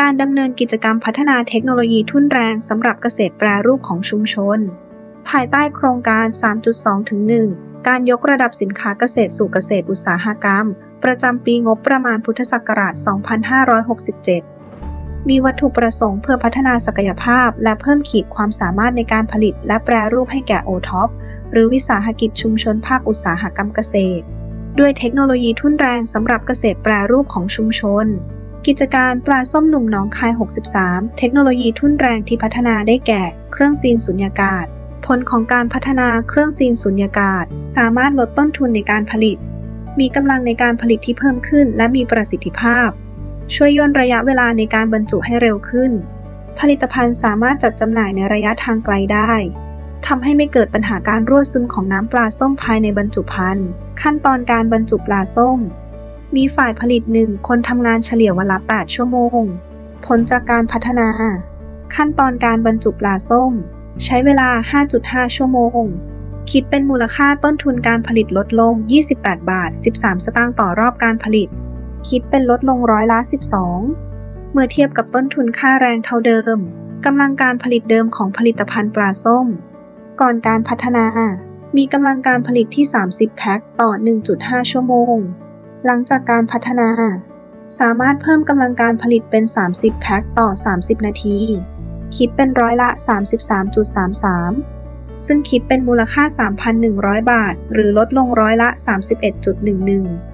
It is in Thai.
การดำเนินกิจกรรมพัฒนาเทคโนโลยีทุ่นแรงสำหรับเกษตรแปรรูปของชุมชน ภายใต้โครงการ 3.2ถึง1การยกระดับสินค้าเกษตรสู่เกษตรอุตสาหกรรม ประจำปีงบประมาณพุทธศักราช 2567 มีวัตถุประสงค์เพื่อพัฒนาศักยภาพ และเพิ่มขีดความสามารถในการผลิตและแปรรูปให้แก่โอท็อปหรือวิสาหกิจชุมชนภาคอุตสาหกรรมเกษตร ด้วยเทคโนโลยีทุ่นแรงสำหรับเกษตรแปรรูปของชุมชน กิจการปลาส้มหนุ่มหนองคาย 63 เทคโนโลยีทุ่นแรงที่พัฒนาได้แก่ เครื่องซีนสุญญากาศ ผลของการพัฒนาเครื่องซีนสุญญากาศ สามารถลดต้นทุนในการผลิต มีกำลังในการผลิตที่เพิ่มขึ้น และมีประสิทธิภาพ ช่วยย่นระยะเวลาในการบรรจุให้เร็วขึ้น ผลิตภัณฑ์สามารถจัดจำหน่ายในระยะทางไกลได้ทำให้ไม่เกิดปัญหาการรั่วซึมของน้ำปลาส้มภายในบรรจุภัณฑ์ ขั้นตอนการบรรจุปลาส้ม มีฝ่ายผลิตหนึ่งคนทำงานเฉลี่ยวันละ 8 ชั่วโมง ผลจากการพัฒนา ขั้นตอนการบรรจุปลาส้ม ใช้เวลา 5.5 ชั่วโมง คิดเป็นมูลค่าต้นทุนการผลิตลดลง 28 บาท 13 สตางค์ต่อรอบการผลิต คิดเป็นลดลงร้อยละ 12 เมื่อเทียบกับต้นทุนค่าแรงเท่าเดิมกำลังการผลิตเดิมของผลิตภัณฑ์ปลาส้ม ก่อนการพัฒนา มีกำลังการผลิตที่ 30 แพ็คต่อ 1.5 ชั่วโมง หลังจากการพัฒนา สามารถเพิ่มกำลังการผลิตเป็น 30 แพ็คต่อ 30 นาที คิดเป็นร้อยละ 33.33 ซึ่งคิดเป็นมูลค่า 3,100 บาท หรือลดลงร้อยละ 31.11